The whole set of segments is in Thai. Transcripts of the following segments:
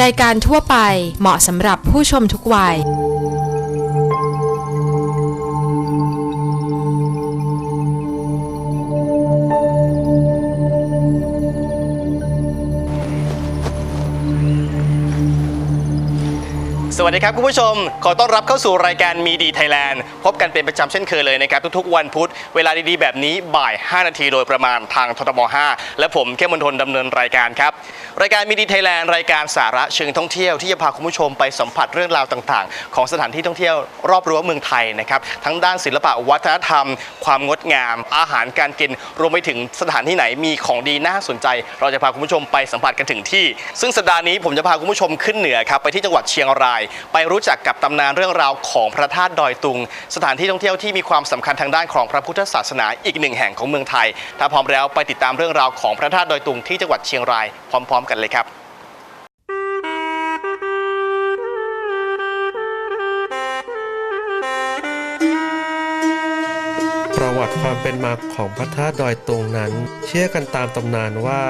รายการทั่วไปเหมาะสำหรับผู้ชมทุกวัย วัสดีครับคุณผู้ชม ขอต้อนรับเข้าสู่รายการมีดีไทยแลนด์พบกันเป็นประจำเช่นเคยเลยนะครับ ทุกๆ วันพุธ เวลาดีๆ แบบนี้บ่าย 5 นาทีโดยประมาณทางททบ 5 และผมเข้มมนทนดำเนินรายการครับ รายการมีดีไทยแลนด์รายการสาระเชิงท่องเที่ยวที่จะพาคุณผู้ชมไปสัมผัสเรื่องราวต่างๆ ของสถานที่ท่องเที่ยวรอบรั้วเมืองไทยนะครับทั้งด้านศิลปะวัฒนธรรม ความงดงาม อาหารการกินรวมไปถึงสถานที่ไหนมีของดีน่าสนใจ เราจะพาคุณผู้ชมไปสัมผัสกันถึงที่ ซึ่งสัปดาห์นี้ผมจะพาคุณผู้ชมขึ้นเหนือครับไปที่จังหวัดเชียงรายไปรู้จักกับตำนานเรื่องราวของพระธาตุดอยตุง สถานที่ท่องเที่ยวที่มีความสำคัญทางด้านของพระพุทธศาสนาอีกหนึ่งแห่งของเมืองไทย ถ้าพร้อมแล้วไปติดตามเรื่องราวของพระธาตุดอยตุงที่จังหวัดเชียงรายพร้อม ๆ กันเลยครับประวัติความเป็นมาของพระธาตุดอยตุงนั้น เชื่อกันตามตำนานว่า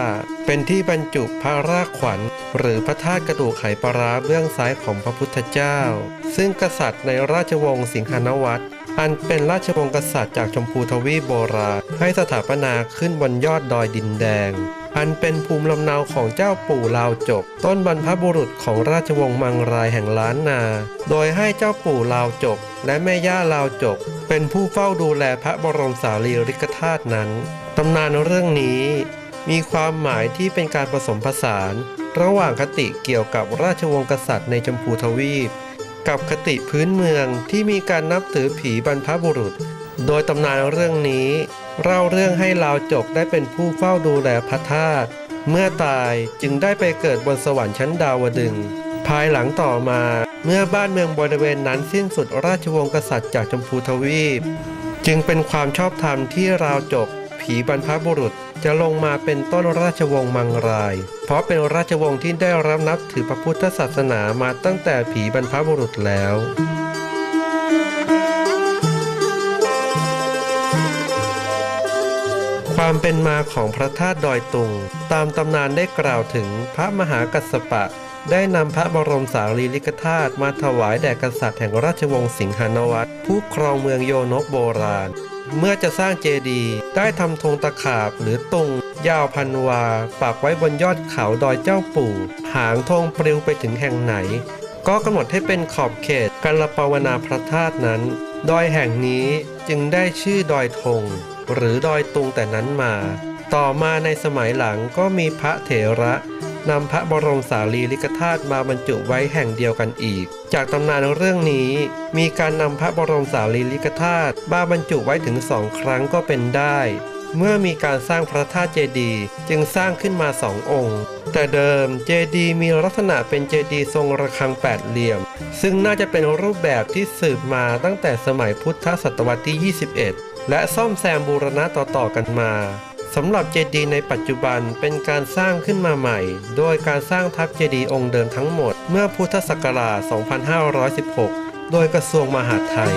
เป็นที่บรรจุพระรากขวัญ หรือพระธาตุกระดูกไขปลาราเบื้องซ้ายของพระพุทธเจ้า ซึ่งกษัตริย์ในราชวงศ์สิงหานวัตรอันเป็นราชวงศ์กษัตริย์จากชมพูทวีปโบราณ ให้สถาปนาขึ้นบนยอดดอยดินแดง อันเป็นภูมิลำเนาของเจ้าปู่ลาวจกต้นบรรพบุรุษของราชวงศ์มังรายแห่งล้านนา โดยให้เจ้าปู่ลาวจกและแม่ย่าลาวจกเป็นผู้เฝ้าดูแลพระบรมสารีริกธาตุนั้นตำนานเรื่องนี้ มีความหมายที่เป็นการผสมผสาน ระหว่างคติเกี่ยวกับราชวงศ์กษัตริย์ในชมพูทวีป กับคติพื้นเมืองที่มีการนับถือผีบรรพบุรุษ โดยตำนานเรื่องนี้เล่าเรื่องให้ลาวจกได้เป็นผู้เฝ้าดูแลพระธาตุเมื่อตายจึงได้ไปเกิดบนสวรรค์ชั้นดาวดึง ภายหลังต่อมาเมื่อบ้านเมืองบริเวณนั้นสิ้นสุดราชวงศ์กษัตริย์จากชมพูทวีป จึงเป็นความชอบธรรมที่ราวจกผีบรรพบุรุษ จะลงมาเป็นต้นราชวงศ์มังราย เพราะเป็นราชวงศ์ที่ได้รับนับถือพระพุทธศาสนามาตั้งแต่ผีบรรพบุรุษแล้วความเป็นมาของพระธาตุดอยตุง ตามตำนานได้กล่าวถึงพระมหากัสปะ ได้นำพระบรมสารีริกธาตุมาถวายแด่กษัตริย์แห่งราชวงศ์สิงหานวัตผู้ครองเมืองโยนกโบราณ เมื่อจะสร้างเจดีย์ได้ทำธงตะขาบหรือตุงยาวพันวาปักไว้บนยอดเขาดอยเจ้าปู่ หางธงปลิวไปถึงแห่งไหน ก็กำหนดให้เป็นขอบเขตกัลปาวนาพระธาตุนั้น ดอยแห่งนี้จึงได้ชื่อดอยธงหรือดอยตุงแต่นั้นมา ต่อมาในสมัยหลังก็มีพระเถระ นำพระบรมสารีริกธาตุมาบรรจุไว้แห่งเดียวกันอีก จากตำนานเรื่องนี้ มีการนำพระบรมสารีริกธาตุมาบรรจุไว้ถึงสองครั้งก็เป็นได้ เมื่อมีการสร้างพระธาตุเจดีย์จึงสร้างขึ้นมาสององค์ แต่เดิมเจดีย์มีลักษณะเป็นเจดีย์ทรงระฆังแปดเหลี่ยม ซึ่งน่าจะเป็นรูปแบบที่สืบมาตั้งแต่สมัยพุทธศตวรรษที่ 21 และซ่อมแซมบูรณะต่อๆกันมา สำหรับเจดีย์ในปัจจุบันเป็นการสร้างขึ้นมาใหม่ โดยการสร้างทับเจดีย์องค์เดิมทั้งหมดเมื่อพุทธศักราช 2516 โดยกระทรวงมหาดไทย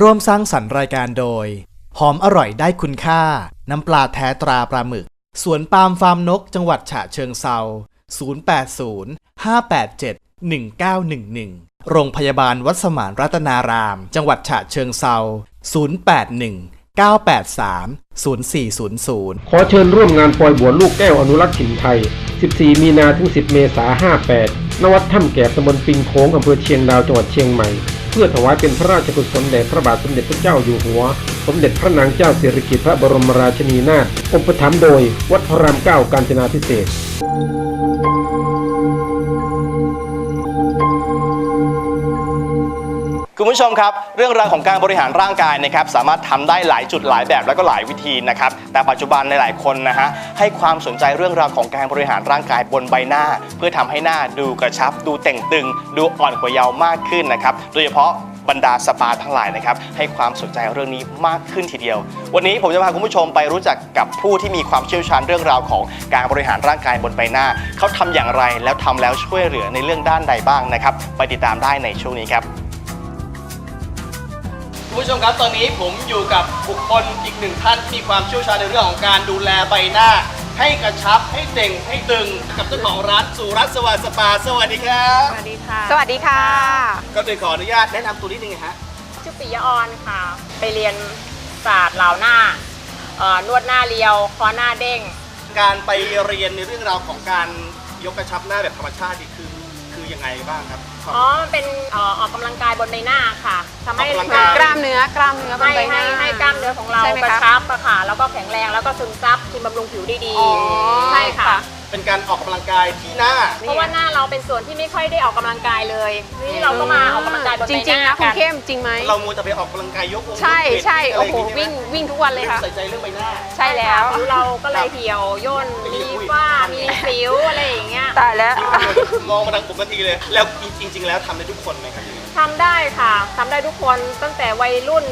ร่วมสร้างสรรค์รายการโดย หอมอร่อยได้คุณค่า น้ำปลาแท้ตราปลาหมึก สวนปาล์มฟาร์มนก จังหวัดฉะเชิงเซา 080 587 1911 โรงพยาบาลวัดสมานรัตนาราม จังหวัดฉะเชิงเซา 081 983 0400 ขอเชิญร่วมงานปล่อยบัวลูกแก้วอนุรักษ์ถิ่นไทย 14 มีนาถึง 10 เมษายน 58 ณ วัดถ้ำแกบตำบลปิงโค้งอำเภอเชียงดาวจังหวัดเชียงใหม่ เพื่อถวายเป็นพระราชกุศลแด่พระบาทสมเด็จพระเจ้าอยู่หัว สมเด็จพระนางเจ้าสิริกิติ์พระบรมราชินีนาถอุปถัมภ์โดย วัดพระรามเก้ากาญจนาพิเศษ คุณผู้ชมครับ เรื่องราวของการบริหารร่างกายนะครับสามารถทำได้หลายจุดหลายแบบแล้วก็หลายวิธีนะครับแต่ปัจจุบันในหลายคนนะฮะให้ความสนใจเรื่องราวของการบริหารร่างกายบนใบหน้า เพื่อทำให้หน้าดูกระชับ ดูเต่งตึง ดูอ่อนกว่าเยาว์มากขึ้นนะครับโดยเฉพาะบรรดาสปาทั้งหลายนะครับให้ความสนใจเรื่องนี้มากขึ้นทีเดียว วันนี้ผมจะพาคุณผู้ชมไปรู้จักกับผู้ที่มีความเชี่ยวชาญเรื่องราวของการบริหารร่างกายบนใบหน้า เขาทำอย่างไรแล้วทำแล้วช่วยเหลือในเรื่องด้านใดบ้างนะครับไปติดตามได้ในช่วงนี้ครับ คุณผู้ชมครับตอนนี้ผมอยู่กับบุคคลอีกหนึ่งท่านที่มีความเชี่ยวชาญในเรื่องของการดูแลใบหน้าให้ให้กระชับให้เต่งให้ตึงกับเจ้าของร้านสุรัตน์สวัสดิ์สปา สวัสดีครับสวัสดีค่ะ สวัสดีค่ะ ก็เลยขออนุญาตแนะนำตัวนิดนึงฮะชื่อปิยะออนค่ะ ไปเรียนศาสตร์เหลาหน้าเอ่อนวดหน้าเรียวคอหน้าเด้ง การไปเรียนในเรื่องราวของการยกกระชับหน้าแบบธรรมชาตินี่คือคือยังไงบ้างครับ อ๋อมันเป็นเอ่อออกกำลังกายบนใบหน้าค่ะทำให้ออกกำลังกาย กล้ามเนื้อกล้ามเนื้อบนให้ใบหให้น้า ให้กล้ามเนื้อของเราใช่ไหมกระคะชับอะค่ะแล้วก็แข็งแรงแล้วก็ซึมซับกินบำรุงผิวได้ดีอ๋อใช่ค่ะ ค่ะ เป็นการออกกำลังกายที่หน้า เพราะว่าหน้าเราเป็นส่วนที่ไม่ค่อยได้ออกกำลังกายเลย นี่เราก็มาออกกำลังกายบนจใบหริงๆน้านะคุณกัเข้มจริงไหมเรามัวแต่ไปออกกำลังกายยกวงใช่ยกเวทใช่ะไรโอ้โหย่าวิ่งใช่ไวิ่งทุกวันเลยม่ค่ะ ใส่ใจเรื่องใบหน้า ใช่แล้วผิวเราก็เลยเหี่ยวย่นไม่มีได้คุยฝ้ามีสิวอะไรอย่างเงี้ยตายแล้ว มองมาทางผมทันทีเลย แล้วจริง ๆ แล้วทำได้ทุกคนไหมครับ ทำได้ค่ะทำได้ทุกคนตั้งแต่วัยรุ่น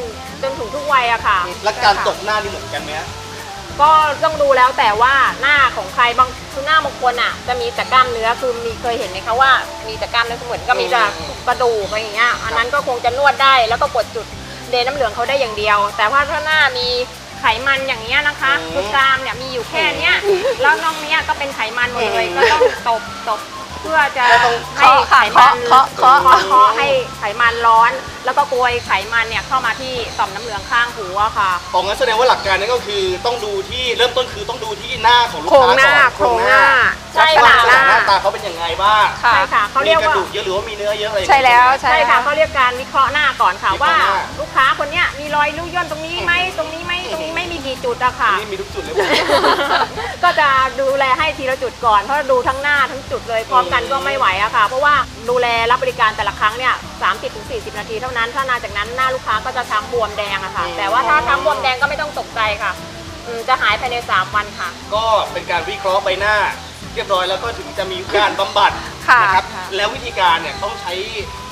จนถึงทุกวัยอะค่ะและการตบหน้านี่เหมือนกันไหมฮะก็ต้องดูแล้วแต่ว่าหน้าของใครบางคือหน้าบางคนอะจะมีแต่กล้ามเนื้อคือมีเคยเห็นไหมคะว่า มีแต่กล้ามเนื้อเหมือนก็มีแต่กระดูกอะไรอย่างเงี้ยอันนั้นก็คงจะนวดได้แล้วก็กดจุดเดนน้ำเหลืองเขาได้อย่างเดียว แต่ว่าถ้าหน้ามีไขมันอย่างเงี้ยนะคะคือกรามเนี่ยมีอยู่แค่เนี้ยแล้วน้องเนี้ยก็เป็นไขมันหมดเลยก็ต้องตบตบ เพื่อจะให้ไขมันเคาะเคาะเคาะเคาะให้ไขมันร้อน แล้วก็โกยไขมันเนี่ยเข้ามาที่ต่อมน้ำเหลืองข้างหูอะค่ะออกงั้นแสดงว่าหลักการนั้นก็คือต้องดูที่เริ่มต้นคือต้องดูที่หน้าของลูกโครงค้าหน้าก่อนโครงหน้าใช่ลักค่ะษณะหน้าตาเขาเป็นยังไงบ้างค่ะใช่ค่ะเขามีเรียกกระว่าดูกเยอะหรือว่ามีเนื้อเยอะอะไรอย่างใช่เงี้ยแล้วใช่ใช่ค่ะแล้วเขาเรียกการวิเคราะห์หน้าก่อนค่ะวิเคราะว่าห์หน้าลูกค้าคนเนี้ยมีรอยยุย่นตรงนี้ไหมตรงนี้ไหมตรงนี้ไม่มีกี่ จุดอะค่ะ นี่มีทุกจุดเลยก็จะดูแลให้ทีละจุดก่อน เพราะดูทั้งหน้าทั้งจุดเลยพร้อมกันก็ไม่ไหวอะค่ะ เพราะว่าดูแลรับบริการแต่ละครั้งเนี่ย30ถึง40นาทีเท่านั้น ถ้านานจากนั้นหน้าลูกค้าก็จะช้ำบวมแดงอะค่ะ แต่ว่าถ้าช้ำบวมแดงก็ไม่ต้องตกใจค่ะอืมจะหายภายใน 3 วันค่ะ ก็เป็นการวิเคราะห์ใบหน้า เรียบร้อยแล้วก็ถึงจะมีการบำบัดค่ะนะครับค่ะ แล้ววิธีการเนี่ยต้องใช้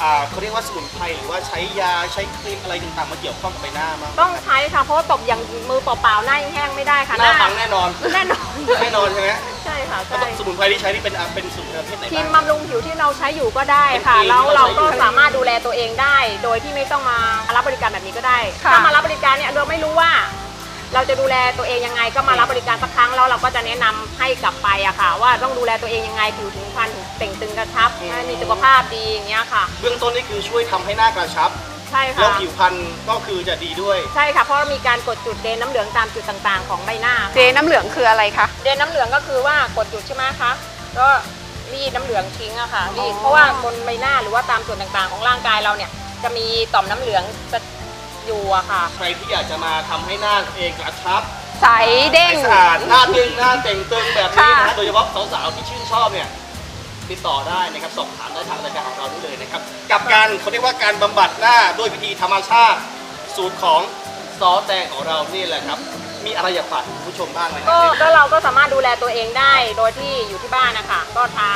อ่าเขาเรียกว่าสมุนไพรหรือว่าใช้ยาใช้ครีมอะไรต่างๆมาเกี่ยวข้องกับใบหน้ามั้งต้องใช้ค่ะ เพราะว่าตบอย่างมือเปล่าๆหน้ายังแห้งไม่ได้ค่ะหน้าพังแน่นอนแน่นอนแน่นอนใช่ไหมใช่ค่ะแล้วใช่สมุนไพรที่ใช้นี่เป็นอ่าเป็นสมุนไพรประเภทไหนครีบ้ามงบำรุงผิวที่เราใช้อยู่ก็ได้ค่ะ เป็นครีมแล้วเราก็ที่เราใช้อยู่ สามารถดูแลตัวเองได้ โดยที่ไม่ต้องมารับบริการแบบนี้ก็ได้ ค่ะ ถ้ามารับบริการเนี่ยเราไม่รู้ว่า เราจะดูแลตัวเองยังไงก็มารับบริการสักครั้งแล้วเราก็จะแนะนำให้กลับไปอะค่ะ ว่าต้องดูแลตัวเองยังไงผิวถึงพรรณถึงเต่งตึงกระชับให้มีสุขภาพดีอย่างเงี้ยค่ะ เบื้องต้นนี่คือช่วยทำให้หน้ากระชับใช่แล้วค่ะผิวพรรณก็คือจะดีด้วย ใช่ค่ะ เพราะมีการกดจุดเดนน้ำเหลืองตามจุดต่างๆ ของใบหน้าเจน้ำเหลืองคืออะไรคะ เดนน้ำเหลืองก็คือว่ากดจุดใช่ไหมคะ ก็รีดน้ำเหลืองทิ้งอะค่ะรีดเพราะว่าบนใบหน้าหรือว่าตามส่วนต่างๆ ของร่างกายเราเนี่ยจะมีต่อมน้ำเหลืองจะ อยู่อะค่ะ ใครที่อยากจะมาทำให้หน้าตัวเองกระชับใสเด้ง ให้สะอาดหน้าตึงหน้าเต่งตึงแบบนี้นะค่ะฮะโดยเฉพาะสาวๆที่ชื่นชอบเนี่ยติดต่อได้นะครับสอบถามได้ทางรายการของเราได้เลยนะครับ กับการเขาเรียกว่าการบำบัดหน้าด้วยวิธีธรรมชาติ สูตรของซอสแดงของเรานี่แหละครับ มีอะไรอยากฝากถึงผู้ชมบ้างไหมครัก็บก็เราก็สามารถดูแลตัวเองได้โดยที่อยู่ที่บ้านนะคะ ก็ทา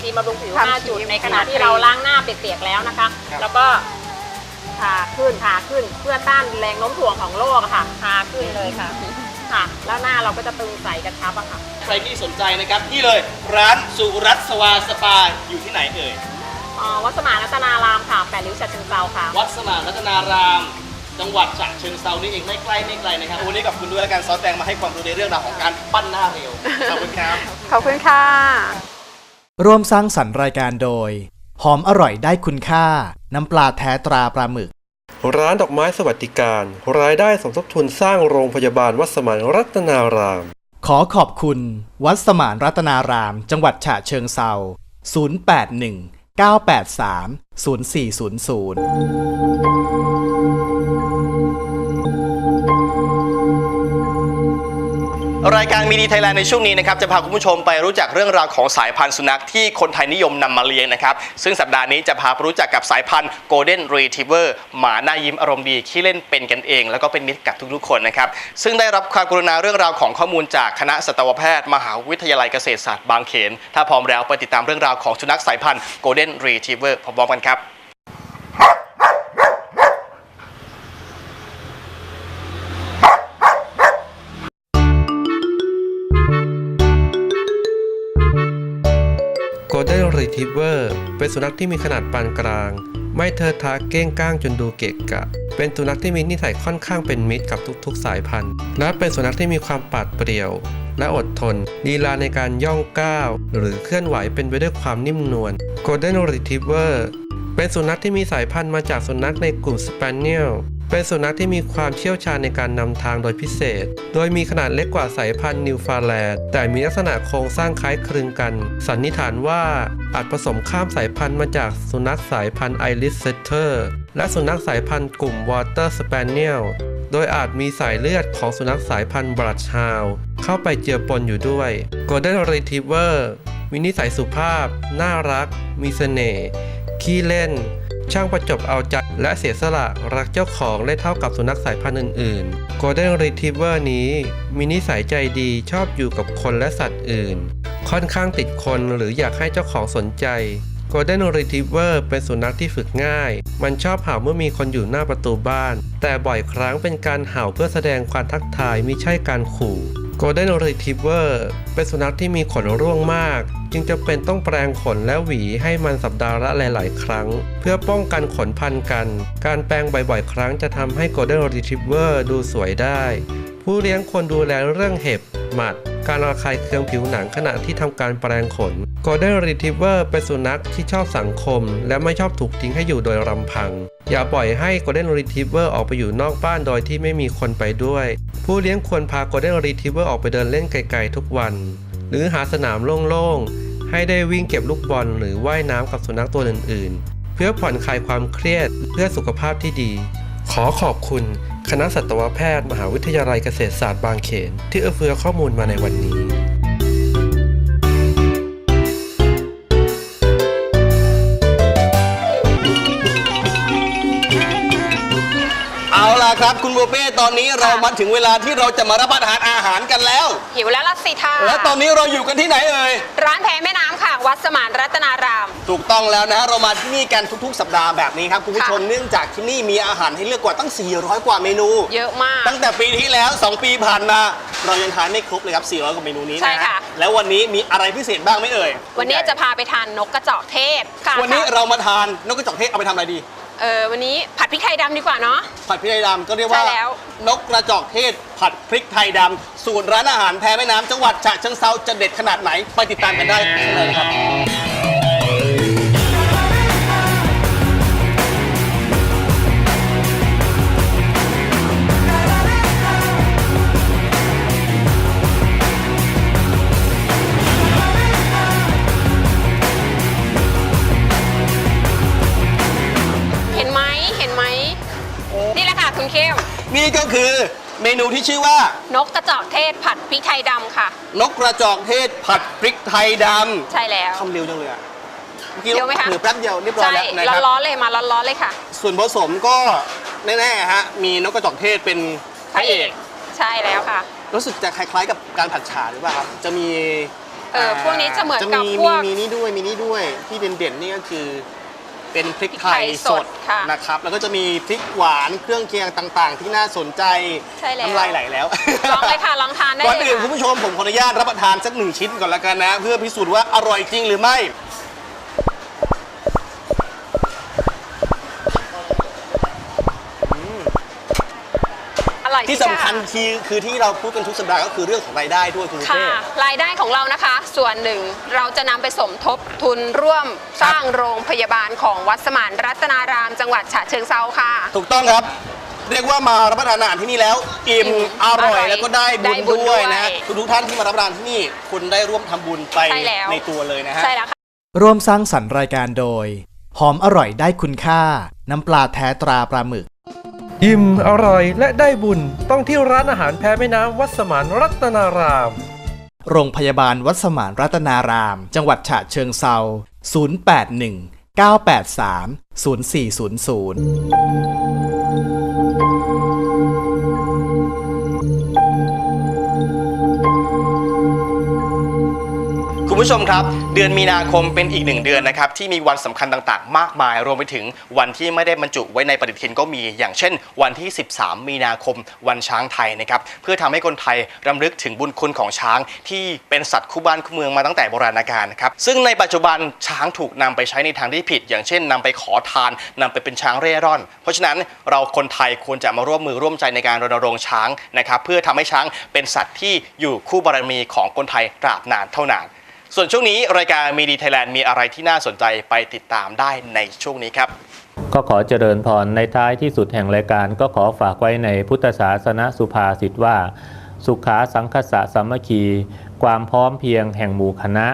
ครีมบำรุงผิวทาห้าครีมจุดในขณะทาครีที่มเราล้างหน้าเปียกๆแล้วนะคะครับแล้วก็ ทาขึ้นทาขึ้น เพื่อต้านแรงโน้มถ่วงของโลกอะค่ะ ทาขึ้นเลยค่ะ ค่ะ แล้วหน้าเราก็จะตึงใสกระชับอะค่ะ ใครที่สนใจนะครับนี่เลยร้านสุรัตน์สวาสปาอยู่ที่ไหนเอ่ยอ๋อวัดสมานรัตนารามค่ะแปดริ้วฉะเชิงเซาค่ะ วัดสมานรัตนาราม จังหวัดฉะเชิงเซานี่เองไม่ใกล้ไม่ไกลนะครับวันนี้ขอบคุณด้วยแล้วกันซอสแดงมาให้ความรู้ในเรื่องราวของการปั้นหน้าเร็วขอบคุณครับ ขอบคุณค่ะ ร่วมสร้างสรรค์รายการโดย หอมอร่อยได้คุณค่า น้ำปลาแท้ตราปลาหมึก ร้านดอกไม้สวัสดิการ รายได้สมทบทุนสร้างโรงพยาบาลวัดสมานรัตนาราม ขอขอบคุณ วัดสมานรัตนาราม จังหวัดฉะเชิงเซา081 983 0400 รายการมีดีไทยแลนด์ในช่วงนี้นะครับจะพาคุณผู้ชมไปรู้จักเรื่องราวของสายพันธุ์สุนัขที่คนไทยนิยมนำมาเลี้ยงนะครับ ซึ่งสัปดาห์นี้จะพาไปรู้จักกับสายพันธุ์ Golden Retriever หมาหน้ายิ้มอารมณ์ดีขี้เล่นเป็นกันเอง แล้วก็เป็นมิตรกับทุกๆคนนะครับ ซึ่งได้รับความกรุณาเรื่องราวของข้อมูลจากคณะสัตวแพทย์ มหาวิทยาลัยเกษตรศาสตร์บางเขน ถ้าพร้อมแล้วไปติดตามเรื่องราวของสุนัขสายพันธุ์ Golden Retriever พร้อมๆกันครับ Golden Retriever เป็นสุนัขที่มีขนาดปานกลาง ไม่เธอะทะเก้งก้างจนดูเกะกะ เป็นสุนัขที่มีนิสัยค่อนข้างเป็นมิตรกับทุกๆ สายพันธุ์ และเป็นสุนัขที่มีความปาดเปรียว และอดทนลีลาในการย่องก้าว หรือเคลื่อนไหวเป็นไปด้วยความนิ่มนวล Golden Retriever เเป็นสุนัขที่มีสายพันธุ์มาจากสุนัขในกลุ่มสเปนเนียลเป็นสุนัขที่มีความเชี่ยวชาญในการนำทางโดยพิเศษ โดยมีขนาดเล็กกว่าสายพันธุ์นิวฟาแลนด์แต่มีลักษณะโครงสร้างคล้ายคลึงกัน สันนิษฐานว่าอาจผสมข้ามสายพันธุ์มาจากสุนัขสายพันธุ์ไอริสเซเตอร์และสุนัขสายพันธุ์กลุ่มวอเตอร์สเปนเนียลโดยอาจมีสายเลือดของสุนัขสายพันธุ์บรัดชาวเข้าไปเจือปนอยู่ด้วย Golden Retriever มีนิสัยสุภาพ น่ารัก มีเสน่ห์ ขี้เล่น ช่างประจบเอาใจและเสียสละรักเจ้าของได้เท่ากับสุนัขสายพันธุ์อื่นๆ Golden Retriever นี้มีนิสัยใจดีชอบอยู่กับคนและสัตว์อื่น ค่อนข้างติดคนหรืออยากให้เจ้าของสนใจ Golden Retriever เป็นสุนัขที่ฝึกง่าย มันชอบเห่าเมื่อมีคนอยู่หน้าประตูบ้าน แต่บ่อยครั้งเป็นการเห่าเพื่อแสดงความทักทายมิใช่การขู่ Golden Retriever เป็นสุนัขที่มีขนร่วงมาก จึงจะเป็นต้องแปรงขนและหวีให้มันสัปดาห์ละหลาย ๆ ครั้ง เพื่อป้องกันขนพันกัน การแปรงบ่อย ๆ ครั้งจะทำให้ Golden Retriever ดูสวยได้ ผู้เลี้ยงควรดูแลเรื่องเห็บ หมัด การระคายเคืองผิวหนังขณะที่ทำการแปรงขน Golden Retriever เป็นสุนัขที่ชอบสังคม และไม่ชอบถูกทิ้งให้อยู่โดยลำพัง อย่าปล่อยให้ Golden Retriever ออกไปอยู่นอกบ้านโดยที่ไม่มีคนไปด้วย ผู้เลี้ยงควรพา Golden Retriever ออกไปเดินเล่นไกลๆทุกวัน หรือหาสนามโล่งๆ ให้ได้วิ่งเก็บลูกบอลหรือว่ายน้ำกับสุนัขตัวอื่นๆ เพื่อผ่อนคลายความเครียดเพื่อสุขภาพที่ดี ขอขอบคุณคณะสัตวแพทย์ มหาวิทยาลัยเกษตรศาสตร์บางเขน ที่เอื้อเฟื้อข้อมูลมาในวันนี้ ล่ะครับ คุณโบเป้ตอนนี้เรามาถึงเวลาที่เราจะมารับประทานอาหารกันแล้ว หิวแล้วล่ะสิท่าและตอนนี้เราอยู่กันที่ไหนเอ่ย ร้านแพแม่น้ำค่ะ วัดสมานรัตนาราม ถูกต้องแล้วนะเรามาที่นี่กันทุกๆ สัปดาห์แบบนี้ครับคุณผู้ชมค่ะเนื่องจากที่นี่มีอาหารให้เลือกกว่าตั้ง 400 กว่าเมนู เยอะมาก ตั้งแต่ปีที่แล้ว 2 ปีผ่านมา เรายังทานไม่ครบเลยครับ 400 กว่าเมนูนี้ใช่นะฮะค่ะแล้ววันนี้มีอะไรพิเศษบ้างไหมเอ่ย วันนี้จะพาไปทานนกกระจอกเทศค่ะ วันนี้เรามาทานนกกระจอกเทศเอาไปทำอะไรดี เออวันนี้ผัดพริกไทยดำดีกว่าเนาะ ผัดพริกไทยดำก็เรียกว่า ใช่แล้ว นกกระจอกเทศ ผัดพริกไทยดำสูตรร้านอาหารแพแม่น้ำจังหวัดฉะเชิงเซาจะเด็ดขนาดไหน ไปติดตามกันได้ข้างในนะครับ นี่ก็คือเมนูที่ชื่อว่า นกกระจอกเทศผัดพริกไทยดำค่ะ นกกระจอกเทศผัดพริกไทยดำใช่แล้วทำเร็วจังเลยอะเมื่อกี้เร็วไหมคะเผือแป๊บเดียวเรียบร้อยใช่แล้วนะครับร้อนๆเลยมาร้อนๆเลยค่ะส่วนผสมก็แน่ๆฮะมีนกกระจอกเทศเป็นพระเอกใช่แล้วค่ะ รู้สึกจะคล้ายๆกับการผัดฉาหรือเปล่าครับจะมีเออพวกนี้จะเหมือนกับมีพวกมีนี่ด้วยมีนี่ด้วยที่เด่นๆนี่ก็คือ เป็นพริกไทยพริกไทยสสดดค่ะนะครับ แล้วก็จะมีพริกหวานเครื่องเคียงต่าง ๆ ที่น่าสนใจใช่แล้วน้ำลายไหลแล้วลองเลยค่ะลองทานได้ก่อนเลยอื่นค่ะคุณผู้ชมผมขออนุญาตรับประทานสักหนึ่งชิ้นก่อนละกันนะ เพื่อพิสูจน์ว่าอร่อยจริงหรือไม่ ร่อยที่สำคัญะคือคือที่เราพูดกันทุกสัปดาห์ก็คือเรื่องของรายได้ด้วยคุณค่ะเต้รายได้ของเรานะคะ ส่วนหนึ่งเราจะนำไปสมทบทุนร่วมสร้างโรงพยาบาลของวัดสมานรัตนาราม จังหวัดฉะเชิงเซาค่ะ ถูกต้องครับ เรียกว่ามารับประทานอาหารที่นี่แล้ว อิ่มอิ่มอร่อยอร่อยแล้วก็ได้ได้บุบุญญด้วยนะด้วยทุกๆท่านที่มารับประทานที่นี่คุณได้ร่วมทำบุญไปใช่แล้ว ในตัวเลยนะฮะ ใช่แล้วค่ะ ร่วมสร้างสรรค์รายการโดย หอมอร่อยได้คุณค่า น้ำปลาแท้ตราปลาหมึก อิ่มอร่อยและได้บุญต้องที่ร้านอาหารแพแม่น้ำวัดสมานรัตนาราม โรงพยาบาลวัดสมานรัตนาราม จังหวัดฉะเชิงเซา081 983 0400 คุณผู้ชมครับ เดือนมีนาคมเป็นอีกหนึ่งเดือนนะครับที่มีวันสำคัญต่างๆ มากมาย รวมไปถึงวันที่ไม่ได้บรรจุไว้ในปฏิทินก็มี อย่างเช่น วันที่ 13 มีนาคมวันช้างไทยนะครับเพื่อทำให้คนไทยรำลึกถึงบุญคุณของช้าง ที่เป็นสัตว์คู่บ้านคู่เมืองมาตั้งแต่โบราณกาลนะครับซึ่งในปัจจุบันช้างถูกนำไปใช้ในทางที่ผิด อย่างเช่นนำไปขอทานนำไปเป็นช้างเร่ร่อน เพราะฉะนั้นเราคนไทยควรจะมาร่วมมือร่วมใจในการรณรงค์ช้างนะครับเพื่อทำให้ช้างเป็นสัตว์ที่อยู่คู่บารมีของคนไทยตราบนานเท่านาน ส่วนช่วงนี้รายการมีดีไทยแลนด์มีอะไรที่น่าสนใจไปติดตามได้ในช่วงนี้ครับ ก็ขอเจริญพรในท้ายที่สุดแห่งรายการก็ขอฝากไว้ในพุทธศาสนสุภาษิตว่า สุขาสังคสะสามัคคี ความพร้อมเพียงแห่งหมู่คณะ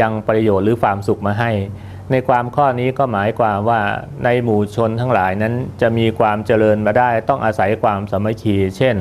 ยังประโยชน์หรือความสุขมาให้ ในความข้อนี้ก็หมายความว่าในหมู่ชนทั้งหลายนั้นจะมีความเจริญมาได้ต้องอาศัยความสามัคคี เช่น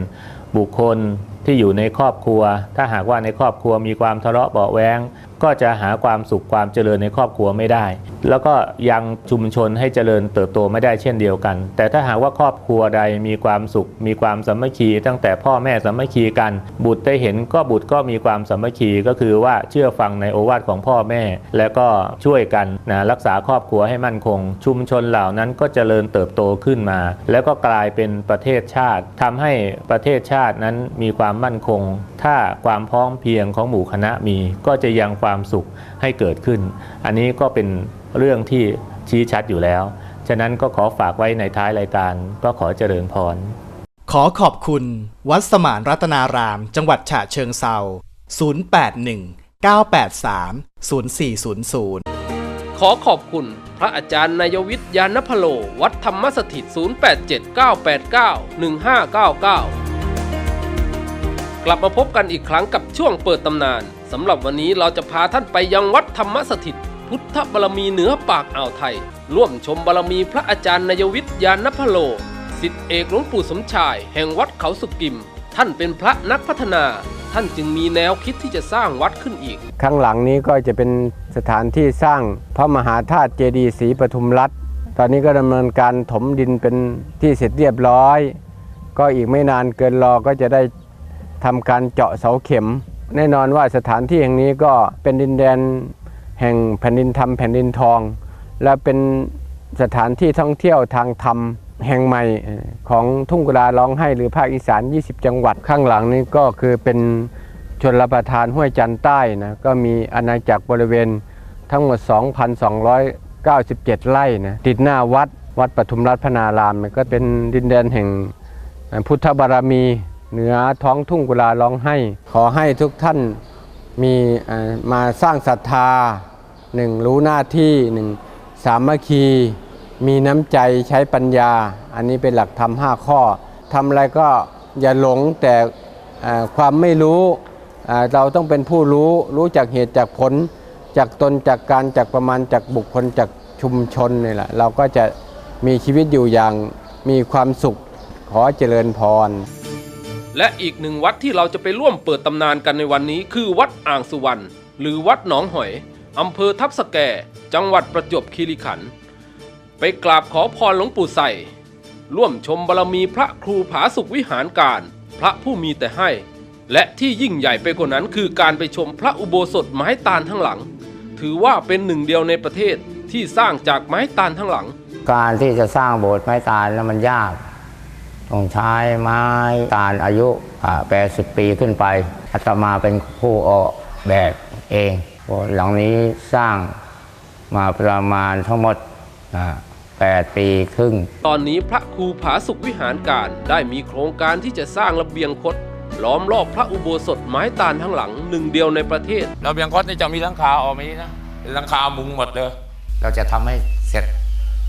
บุคคลที่อยู่ในครอบครัว ถ้าหากว่าในครอบครัวมีความทะเลาะเบาแว้ง ก็จะหาความสุขความเจริญในครอบครัวไม่ได้ แล้วก็ยังชุมชนให้เจริญเติบโตไม่ได้เช่นเดียวกัน แต่ถ้าหากว่าครอบครัวใดมีความสุข มีความสามัคคี ตั้งแต่พ่อแม่สามัคคีกัน บุตรได้เห็นก็บุตรก็มีความสามัคคีก็คือว่าเชื่อฟังในโอวาทของพ่อแม่ และก็ช่วยกันนะรักษาครอบครัวให้มั่นคง ชุมชนเหล่านั้นก็เจริญเติบโตขึ้นมา แล้วก็กลายเป็นประเทศชาติทำให้ประเทศชาตินั้นมีความมั่นคง ถ้าความพร้อมเพียงของหมู่คณะมีก็จะยังความสุขให้เกิดขึ้น อันนี้ก็เป็นเรื่องที่ชี้ชัดอยู่แล้ว ฉะนั้นก็ขอฝากไว้ในท้ายรายการก็ขอเจริญพร ขอขอบคุณ วัดสมานรัตนาราม จังหวัดฉะเชิงเซา081 983 0400ขอขอบคุณพระอาจารย์นายวิทยานพโล วัดธรรมสถิต 0879891599 กลับมาพบกันอีกครั้งกับช่วงเปิดตำนาน สำหรับวันนี้เราจะพาท่านไปยังวัดธรรมสถิต พุทธบารมีเหนือปากอ่าวไทย ร่วมชมบารมีพระอาจารย์นายวิทยานพโล สิทธิเอกหลวงปู่สมชาย แห่งวัดเขาสุกิม ท่านเป็นพระนักพัฒนา ท่านจึงมีแนวคิดที่จะสร้างวัดขึ้นอีก ข้างหลังนี้ก็จะเป็นสถานที่สร้างพระมหาธาตุเจดีย์ศรีปทุมรัตน์ตอนนี้ก็ดำเนินการถมดินเป็นที่เสร็จเรียบร้อย ก็อีกไม่นานเกินรอก็จะได้ทำการเจาะเสาเข็ม แน่นอนว่าสถานที่แห่งนี้ก็เป็นดินแดนแห่งแผ่นดินธรรมแผ่นดินทอง และเป็นสถานที่ท่องเที่ยวทางธรรมแห่งใหม่ของทุ่งกุลาร้องไห้หรือภาคอีสาน 20 จังหวัดข้างหลังนี้ก็คือเป็นชนรประทานห้วยจันใต้นะก็มีอาณาจักรบริเวณทั้งหมด 2,297 ไร่นะติดหน้าวัดวัดปทุมรัตน์พนารามเนี่ยก็เป็นดินแดนแห่งพุทธบารมี เหนือท้องทุ่งกุลาร้องไห้ ขอให้ทุกท่านมีมาสร้างศรัทธาหนึ่งรู้หน้าที่หนึ่งสามัคคี มีน้ำใจใช้ปัญญา อันนี้เป็นหลักธรรมห้าข้อทำอะไรก็อย่าหลงแต่ความไม่รู้เราต้องเป็นผู้รู้รู้จากเหตุจากผล จากตนจากการจากประมาณจากบุคคลจากชุมชนนี่แหละเราก็จะมีชีวิตอยู่อย่างมีความสุขขอเจริญพร และอีกหนึ่งวัดที่เราจะไปร่วมเปิดตำนานกันในวันนี้คือวัดอ่างสุวรรณหรือวัดหนองหอยอำเภอทับสแก จังหวัดประจวบคีรีขันธ์ไปกราบขอพรหลวงปู่ใส่ ร่วมชมบารมีพระครูผาสุขวิหารการ พระผู้มีแต่ให้ และที่ยิ่งใหญ่ไปกว่านั้นคือการไปชมพระอุโบสถไม้ตาลทั้งหลัง ถือว่าเป็นหนึ่งเดียวในประเทศที่สร้างจากไม้ตาลทั้งหลัง การที่จะสร้างโบสถ์ไม้ตาลแล้วมันยาก ต้องใช้ไม้ตาลอายุ80 ปีขึ้นไปอาตมาเป็นผู้ออกแบบเองโบสถ์หลังนี้สร้างมาประมาณทั้งหมดอ่า8ปีครึ่ง ตอนนี้พระครูผาสุขวิหารการได้มีโครงการที่จะสร้างระเบียงคดล้อมรอบพระอุโบสถไม้ตาลทั้งหลังหนึ่งเดียวในประเทศเราเบียงคดนี่จะมีหลังคาออกมานี้นะเป็นหลังคามุงหมดเลย เราจะทำให้เสร็จ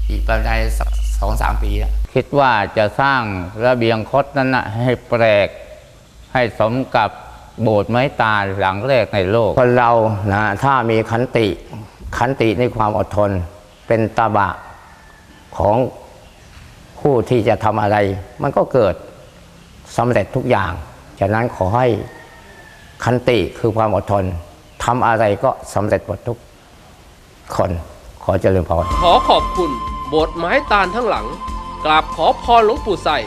อีกประมาณสัก สองสามปีแล้วคิดว่าจะสร้างระเบียงคดนั้นนะให้แปลกให้สมกับโบสถ์ไม้ตาลหลังแรกในโลก คนเรานะถ้ามีขันติขันติในความอดทน เป็นตบะของผู้ที่จะทำอะไร มันก็เกิดสำเร็จทุกอย่าง ฉะนั้นขอให้ขันติคือความอดทนทำอะไรก็สำเร็จหมดทุกคนขอเจริญพรขอขอบคุณ โบสถ์ไม้ตาลทั้งหลัง กราบขอพรหลวงปู่ใส่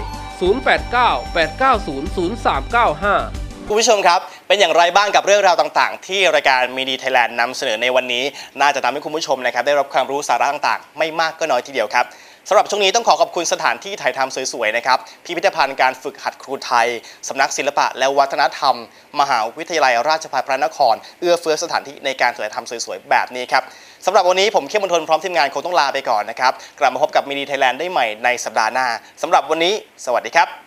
089 890 0395คุณผู้ชมครับ เป็นอย่างไรบ้างกับเรื่องราวต่างๆ ที่รายการมีดีไทยแลนด์นำเสนอในวันนี้ น่าจะทำให้คุณผู้ชมนะครับได้รับความรู้สาระต่างๆ ไม่มากก็น้อยทีเดียวครับ สำหรับช่วงนี้ต้องขอขอบคุณสถานที่ถ่ายทำสวยๆนะครับพิพิธภัณฑ์การฝึกหัดครูไทยสำนักศิลปะและวัฒนธรรม มหาวิทยาลัยราชภัฏพระนคร เอื้อเฟื้อสถานที่ในการถ่ายทำสวยๆแบบนี้ครับสำหรับวันนี้ผมเข้มมนทนพร้อมทีมงานคงต้องลาไปก่อนนะครับกลับมาพบกับมิดีไทยแลนด์ได้ใหม่ในสัปดาห์หน้าสำหรับวันนี้ สวัสดีครับ